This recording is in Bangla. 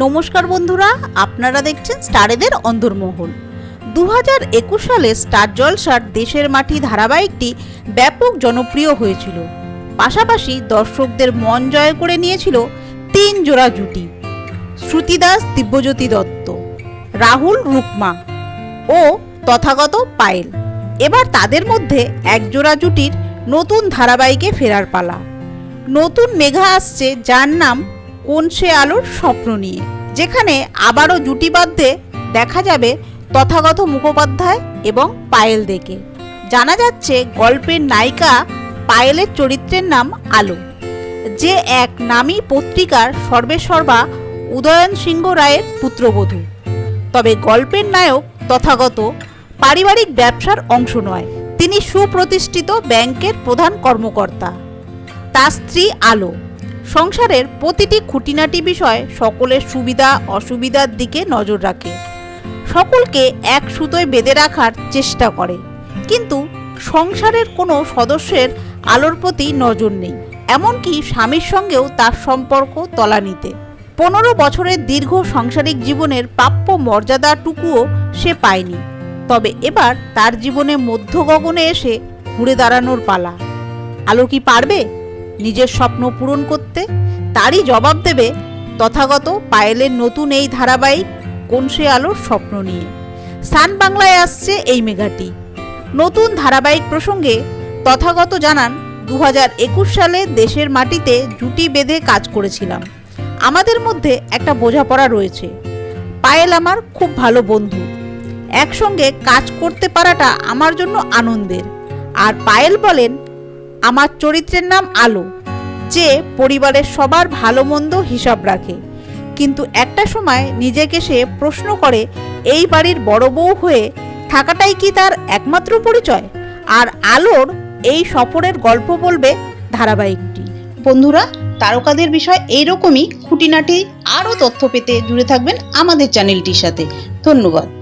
নমস্কার বন্ধুরা, আপনারা দেখছেন স্টারেদের অন্দরমহল দু হাজার একুশ সালে স্টার জলসার দেশের মাটি ধারাবাহিকটি ব্যাপক জনপ্রিয় হয়েছিল। পাশাপাশি দর্শকদের মন জয় করে নিয়েছিল তিন জোড়া জুটি, শ্রুতিদাস, দিব্যজ্যোতি দত্ত, রাহুল রুকমা ও তথাগত পায়েল। এবার তাদের মধ্যে এক জোড়া জুটির নতুন ধারাবাহিকে ফেরার পালা। নতুন মেঘা আসছে, যার নাম কোন সে আলোর স্বপ্ন নিয়ে। যেখানে আবারও জুটিবাদ্ধে দেখা যাবে তথাগত মুখোপাধ্যায় এবং পায়েল দেকে জানা যাচ্ছে গল্পের নায়িকা পায়েলের চরিত্রের নাম আলো। যে এক নামী পত্রিকার সর্বেসর্বা উদয়ন সিংহ রায়ের পুত্রবধূ। তবে গল্পের নায়ক তথাগত পারিবারিক ব্যবসার অংশ নয়। তিনি সুপ্রতিষ্ঠিত ব্যাংকের প্রধান কর্মকর্তা। তার স্ত্রী আলো। সংসারের প্রতিটি খুঁটিনাটি বিষয় সকলের সুবিধা অসুবিধার দিকে নজর রাখে। সকলকে এক সুতোয় বেঁধে রাখার চেষ্টা করে। কিন্তু সংসারের কোনো সদস্যের আলোর প্রতি নজর নেই। এমনকি স্বামীর সঙ্গেও তার সম্পর্ক তলানিতে পনেরো বছরের দীর্ঘ সাংসারিক জীবনের প্রাপ্য মর্যাদাটুকুও সে পায়নি। তবে এবার তার জীবনে মধ্য গগনে এসে ঘুরে দাঁড়ানোর পালা। আলো কি পারবে? নিজের স্বপ্ন পূরণ করতে, তারই জবাব দেবে তথাগত পায়েলের নতুন এই ধারাবাহিক কোন সে আলোর স্বপ্ন নিয়ে। সান বাংলায় আসছে এই মেগাটি নতুন ধারাবাহিক প্রসঙ্গে তথাগত জানান দু হাজার একুশ সালে দেশের মাটিতে জুটি বেঁধে কাজ করেছিলাম। আমাদের মধ্যে একটা বোঝাপড়া রয়েছে। পায়েল আমার খুব ভালো বন্ধু। একসঙ্গে কাজ করতে পারাটা আমার জন্য আনন্দের। আর পায়েল বলেন আমার চরিত্রের নাম আলো, যে পরিবারের সবার ভালো মন্দ হিসাব রাখে। কিন্তু একটা সময় নিজেকে সে প্রশ্ন করে, এই বাড়ির বড় বউ হয়ে থাকাটাই কি তার একমাত্র পরিচয়? আর আলোর এই সফরের গল্প বলবে ধারাবাহিকটি। বন্ধুরা, তারকাদের বিষয় এইরকমই। খুঁটিনাটি আরও তথ্য পেতে জুড়ে থাকবেন আমাদের চ্যানেলটির সাথে। ধন্যবাদ।